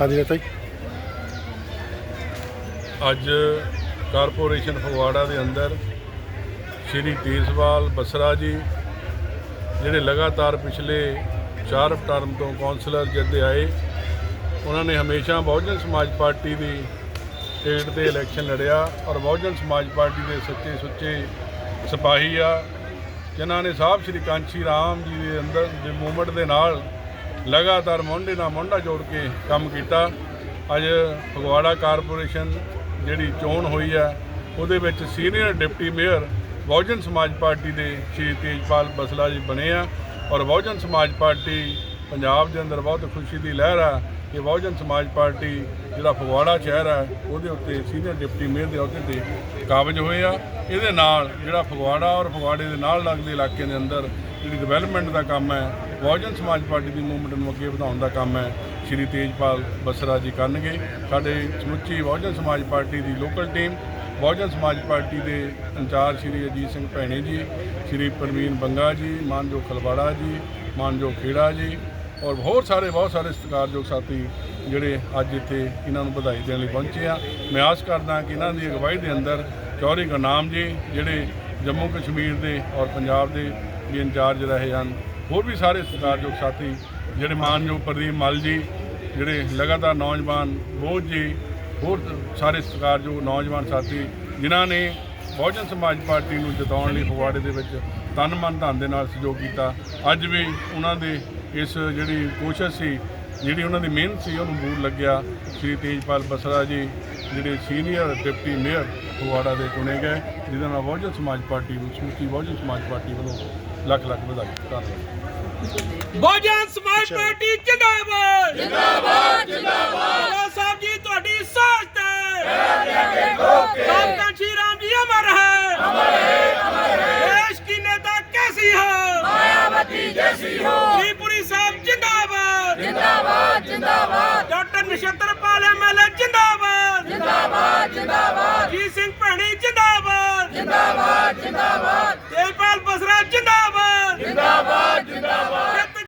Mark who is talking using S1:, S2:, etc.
S1: ਹਾਂਜੀ ਨੇਤਾ ਜੀ।
S2: ਅੱਜ ਕਾਰਪੋਰੇਸ਼ਨ ਫਗਵਾੜਾ ਦੇ ਅੰਦਰ ਸ਼੍ਰੀ ਤੇਜਵਾਲ ਬਸਰਾ ਜੀ, ਜਿਹੜੇ ਲਗਾਤਾਰ ਪਿਛਲੇ 4 ਟਰਮ ਤੋਂ ਕਾਉਂਸਲਰ ਜਿੱਦੇ ਆਏ, ਉਹਨਾਂ ਨੇ ਹਮੇਸ਼ਾ ਬਹੁਜਨ ਸਮਾਜ ਪਾਰਟੀ ਦੀ ਸਟੇਟ ਤੇ ਇਲੈਕਸ਼ਨ ਲੜਿਆ ਔਰ ਬਹੁਜਨ ਸਮਾਜ ਪਾਰਟੀ ਦੇ ਸੱਚੇ ਸੁੱਚੇ ਸਿਪਾਹੀ ਆ, ਜਿਨ੍ਹਾਂ ਨੇ ਸਾਹਿਬ ਸ਼੍ਰੀ ਕਾਂਚੀ ਰਾਮ ਜੀ ਦੇ ਅੰਦਰ, ਦੇ ਮੂਵਮੈਂਟ ਦੇ ਨਾਲ ਲਗਾਤਾਰ ਮੋਢੇ ਨਾਲ ਮੋਢਾ ਜੋੜ ਕੇ ਕੰਮ ਕੀਤਾ। ਅੱਜ ਫਗਵਾੜਾ ਕਾਰਪੋਰੇਸ਼ਨ ਜਿਹੜੀ ਚੋਣ ਹੋਈ ਹੈ, ਉਹਦੇ ਵਿੱਚ senior deputy mayor Bahujan Samaj party ਦੇ ਸ਼੍ਰੀ ਤੇਜਪਾਲ ਬਸਲਾ ਜੀ ਬਣੇ ਆ ਔਰ ਬਹੁਜਨ ਸਮਾਜ ਪਾਰਟੀ ਪੰਜਾਬ ਦੇ ਅੰਦਰ ਬਹੁਤ ਖੁਸ਼ੀ ਦੀ ਲਹਿਰ ਆ ਕਿ ਬਹੁਜਨ ਸਮਾਜ ਪਾਰਟੀ ਜਿਹੜਾ ਫਗਵਾੜਾ ਸ਼ਹਿਰ ਹੈ ਉਹਦੇ ਉੱਤੇ ਸੀਨੀਅਰ ਡਿਪਟੀ ਮੇਅਰ ਦੇ ਅਹੁਦੇ ਤੇ ਕਾਬਜ ਹੋਏ ਆ। ਇਹਦੇ ਨਾਲ ਜਿਹੜਾ ਫਗਵਾੜਾ ਔਰ ਫਗਵਾੜੇ ਦੇ ਨਾਲ ਲੱਗਦੇ ਇਲਾਕੇ ਦੇ ਅੰਦਰ ਜਿਹੜੀ ਡਿਵੈਲਪਮੈਂਟ ਦਾ ਕੰਮ ਹੈ ਬਹੁਜਨ ਸਮਾਜ ਪਾਰਟੀ ਦੀ ਮੂਵਮੈਂਟ ਨੂੰ ਅੱਗੇ ਵਧਾਉਣ ਦਾ ਕੰਮ ਹੈ। ਸ਼੍ਰੀ ਤੇਜਪਾਲ ਬਸਰਾ ਜੀ ਕਰਨਗੇ। ਸਾਡੇ ਸਮੁੱਚੀ ਬਹੁਜਨ ਸਮਾਜ ਪਾਰਟੀ ਦੀ local team Bahujan Samaj Party ਦੇ ਇੰਚਾਰਜ ਸ਼੍ਰੀ ਅਜੀਤ ਸਿੰਘ ਭੈਣੇ ਜੀ, ਸ਼੍ਰੀ ਪ੍ਰਵੀਨ ਬੰਗਾ ਜੀ ਮਾਨਜੋ ਖਲਵਾੜਾ ਜੀ ਮਾਨਜੋ ਖੇੜਾ ਜੀ ਔਰ ਹੋਰ ਸਾਰੇ, ਬਹੁਤ ਸਾਰੇ ਸਤਿਕਾਰਯੋਗ ਸਾਥੀ ਜਿਹੜੇ ਅੱਜ ਇੱਥੇ ਇਹਨਾਂ ਨੂੰ ਵਧਾਈ ਦੇਣ ਲਈ ਪਹੁੰਚੇ ਆ। ਮੈਂ ਆਸ ਕਰਦਾ ਕਿ ਇਹਨਾਂ ਦੀ ਅਗਵਾਈ ਦੇ ਅੰਦਰ ਚੌਰੀ ਗੁਰਨਾਮ ਜੀ ਜਿਹੜੇ ਜੰਮੂ ਕਸ਼ਮੀਰ ਦੇ ਔਰ ਪੰਜਾਬ ਦੇ ਵੀ ਇੰਚਾਰਜ ਰਹੇ ਹਨ ਹੋਰ ਵੀ ਸਾਰੇ ਸਤਿਕਾਰਯੋਗ ਸਾਥੀ, ਜਿਹੜੇ ਮਾਨਯੋਗ ਪ੍ਰਦੀਪ ਮਲ ਜੀ, ਜਿਹੜੇ ਲਗਾਤਾਰ ਨੌਜਵਾਨ ਬੋਝ ਜੀ, ਹੋਰ ਸਾਰੇ ਸਤਿਕਾਰਯੋਗ ਨੌਜਵਾਨ ਸਾਥੀ, ਜਿਨ੍ਹਾਂ ਨੇ ਬਹੁਜਨ ਸਮਾਜ ਪਾਰਟੀ ਨੂੰ ਜਿਤਾਉਣ ਲਈ ਫਗਵਾੜੇ ਦੇ ਵਿੱਚ ਤਨ ਮਨ ਧਨ ਦੇ ਨਾਲ ਸਹਿਯੋਗ ਕੀਤਾ। ਅੱਜ ਵੀ ਉਹਨਾਂ ਦੇ ਇਸ ਜਿਹੜੀ ਕੋਸ਼ਿਸ਼ ਸੀ ਜਿਹੜੀ ਉਹਨਾਂ ਦੀ ਮਿਹਨਤ ਸੀ ਉਹਨੂੰ ਬੂਰ ਲੱਗਿਆ। ਸ੍ਰੀ ਤੇਜਪਾਲ ਬਸਰਾ ਜੀ ਜਿਹੜੇ ਸੀਨੀਅਰ ਡਿਪਟੀ ਮੇਅਰ ਫਗਵਾੜਾ ਦੇ ਚੁਣੇ ਗਏ ਜਿਹਦੇ ਨਾਲ ਬਹੁਜਨ ਸਮਾਜ ਪਾਰਟੀ ਨੂੰ ਸਮੁੱਚੀ ਬਹੁਜਨ ਸਮਾਜ ਪਾਰਟੀ ਵੱਲੋਂ ਲੱਖ ਲੱਖ ਵਧਾਈ ਧੰਨਵਾਦ।
S3: ਬਹੁਜਨ ਸਮਾਜ ਪਾਰਟੀ ਜਿੰਦਾਬਾਦ! ਜਿੰਦਾਬਾਦ ਜਿੰਦਾਬਾਦ। ਸਾਹਿਬ ਜੀ ਤੁਹਾਡੀ ਸਾਥ ਤੇ। ਡਾਕਟਰ ਸ਼੍ਰੀ ਰਾਮ ਜੀ ਅਮਰ ਹੈ। ਅਮਰ ਹੈ ਅਮਰ ਹੈ। ਦੇਸ਼ ਕੀ ਨੇਤਾ ਕੈਸੀ ਹੋ? ਮਾਇਆਵਤੀ ਜੈਸੀ ਹੋ। ਜਿੰਦਾਬਾਦ। ਜਿੰਦਾਬਾਦ ਡਾਕਟਰ ਨਿਸ਼ਤਰ ਪਾਲ ਐਮਐਲਏ ਜਿੰਦਾਬਾਦ। ਜਿੰਦਾਬਾਦ ਜਿੰਦਾਬਾਦ।